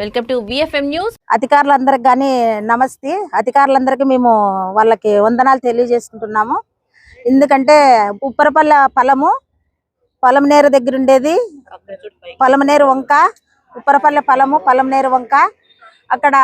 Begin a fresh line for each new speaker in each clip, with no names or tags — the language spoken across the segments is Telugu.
వెల్కమ్ టు విఎఫ్ఎం న్యూస్
అధికారులందరికి కానీ నమస్తే. అధికారులందరికీ మేము వాళ్ళకి వందనాలు తెలియజేసుకుంటున్నాము. ఎందుకంటే ఉప్పరపల్లె పొలము పొలంనేరు దగ్గర ఉండేది. పొలంనేరు వంక ఉప్పరపల్లె పొలము పొలంనేరు వంక. అక్కడ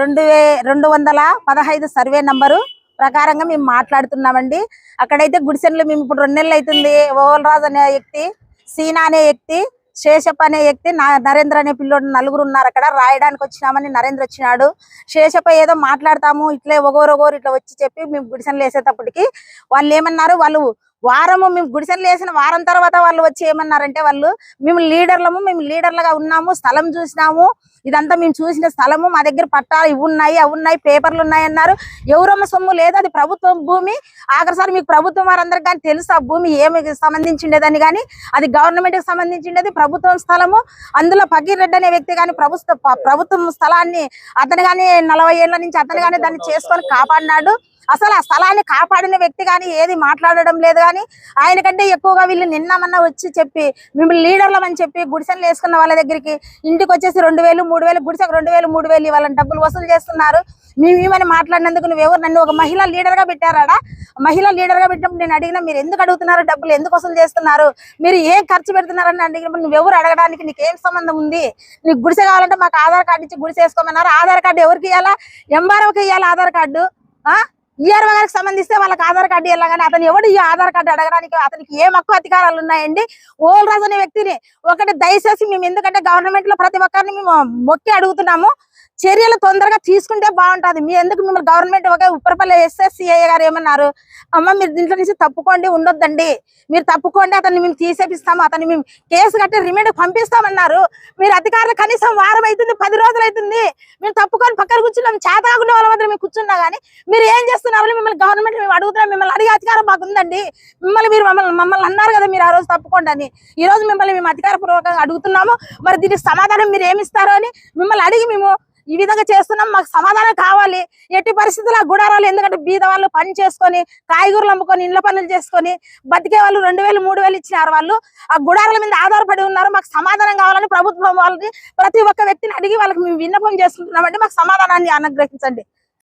రెండు వే రెండు వందల పదహైదు సర్వే నంబరు ప్రకారంగా మేము మాట్లాడుతున్నామండి. అక్కడైతే గుడిసెన్లు మేము ఇప్పుడు రెండు నెలలు అవుతుంది. ఓవల్రాజు అనే వ్యక్తి సీనా అనే వ్యక్తి శేషప్ అనే వ్యక్తి నా- నరేంద్ర అనే పిల్లోడు నలుగురు ఉన్నారు అక్కడ. రాయడానికి వచ్చినామని నరేంద్ర వచ్చినాడు. శేషప్ప ఏదో మాట్లాడతాము ఇట్లే ఒగోరు ఒగోరు ఇట్లా వచ్చి చెప్పి మేము గుడిసెలు వేసేటప్పటికి వాళ్ళు ఏమన్నారు వాళ్ళు వారము మేము గుడిసెలు వేసిన వారం తర్వాత వాళ్ళు వచ్చి ఏమన్నారంటే వాళ్ళు మేము లీడర్లము మేము లీడర్లుగా ఉన్నాము స్థలం చూసినాము ఇదంతా మేము చూసిన స్థలము మా దగ్గర పట్టాలు ఇవి ఉన్నాయి అవి ఉన్నాయి పేపర్లు ఉన్నాయి అన్నారు. ఎవరమ్మ సొమ్ము లేదు అది ప్రభుత్వం భూమి. ఆఖరిసారి మీకు ప్రభుత్వం వారందరికి కానీ తెలుసు ఆ భూమి ఏమి సంబంధించిండేదని కానీ? అది గవర్నమెంట్కి సంబంధించిండేది ప్రభుత్వం స్థలము. అందులో ఫకీర్ రెడ్డి అనే వ్యక్తి కానీ ప్రభుత్వ ప్రభుత్వం స్థలాన్ని అతను కానీ నలభై ఏళ్ళ నుంచి అతను కానీ దాన్ని చేసుకొని కాపాడినాడు. అసలు ఆ స్థలాన్ని కాపాడిన వ్యక్తి కానీ ఏది మాట్లాడడం లేదు కానీ ఆయన కంటే ఎక్కువగా వీళ్ళు నిన్నమన్నా వచ్చి చెప్పి మిమ్మల్ని లీడర్లమని చెప్పి గుడిసెలు వేసుకున్న వాళ్ళ దగ్గరికి ఇంటికి వచ్చేసి రెండు వేలు మూడు వేలు గుడిసెకు రెండు వేలు మూడు వేలు ఇవ్వాలని డబ్బులు వసూలు చేస్తున్నారు. మేము మాట్లాడినందుకు నువ్వు ఎవరు నన్ను ఒక మహిళా లీడర్గా పెట్టారాడా? మహిళా లీడర్గా పెట్టినప్పుడు నేను అడిగిన మీరు ఎందుకు అడుగుతున్నారు? డబ్బులు ఎందుకు వసూలు చేస్తున్నారు? మీరు ఏం ఖర్చు పెడుతున్నారని అడిగినప్పుడు నువ్వు ఎవరు అడగడానికి నీకు ఏం సంబంధం ఉంది? నీకు గుడిసె కావాలంటే మాకు ఆధార్ కార్డు ఇచ్చి గుడిసె వేసుకోమన్నారు. ఆధార్ కార్డు ఎవరికి ఇవ్వాలా ఎంఆర్ఓకి ఇవ్వాలి ఆధార్ కార్డు? ఆ? ఈఆర్ఓ గారికి సంబంధిస్తే వాళ్ళకి ఆధార్ కార్డు ఇవ్వాలి అతను ఎవడు ఈ ఆధార్ కార్డు అడగడానికి అతనికి ఏం హక్కు అధికారాలు ఉన్నాయండి? ఓల్ రాజు అనే వ్యక్తిని ఒకటి దయచేసి మేము ఎందుకంటే గవర్నమెంట్లో ప్రతి ఒక్కరిని మేము మొక్కి అడుగుతున్నాము. చర్యలు తొందరగా తీసుకుంటే బాగుంటుంది. మీ ఎందుకు మిమ్మల్ని గవర్నమెంట్ ఒక ఉప్పరపల్లి ఎస్ఎస్సిఐ గారు ఏమన్నారు? అమ్మ మీరు దీంట్లో నుంచి తప్పుకోండి ఉండొద్దండి. మీరు తప్పుకోండి అతన్ని మేము తీసేపిస్తాము అతన్ని మేము కేసు కట్టి రిమైండ్ పంపిస్తామన్నారు. మీరు అధికారులు కనీసం వారం అవుతుంది పది రోజులు అవుతుంది మేము తప్పుకొని పక్కన కూర్చున్నాం చేతకాకుండా వాళ్ళ మాత్రం మేము కూర్చున్నా కానీ మీరు ఏం చేస్తున్నారు? మిమ్మల్ని గవర్నమెంట్ మేము అడుగుతున్నాం మిమ్మల్ని అడిగే అధికారం మాకు ఉందండి మిమ్మల్ని మీరు మమ్మల్ని మమ్మల్ని అన్నారు కదా మీరు ఆ రోజు తప్పుకోండి అని. ఈ రోజు మిమ్మల్ని మేము అధికారపూర్వకంగా అడుగుతున్నాము. మరి దీనికి సమాధానం మీరు ఏమి ఇస్తారో అని మిమ్మల్ని అడిగి మేము ఈ విధంగా చేస్తున్నాం మాకు సమాధానం కావాలి. ఎట్టి పరిస్థితుల్లో ఆ గుడారాలు ఎందుకంటే బీద వాళ్ళు పని చేసుకొని కాయగూరలు అమ్ముకొని ఇండ్ల పనులు చేసుకొని బతికే వాళ్ళు రెండు వేలు మూడు వేలు ఇచ్చినారు వాళ్ళు. ఆ గుడారాల మీద ఆధారపడి ఉన్నారు మాకు సమాధానం కావాలని ప్రభుత్వం వాళ్ళని ప్రతి ఒక్క వ్యక్తిని అడిగి వాళ్ళకి మేము విన్నపం చేసుకుంటున్నామంటే మాకు సమాధానాన్ని అనుగ్రహించండి.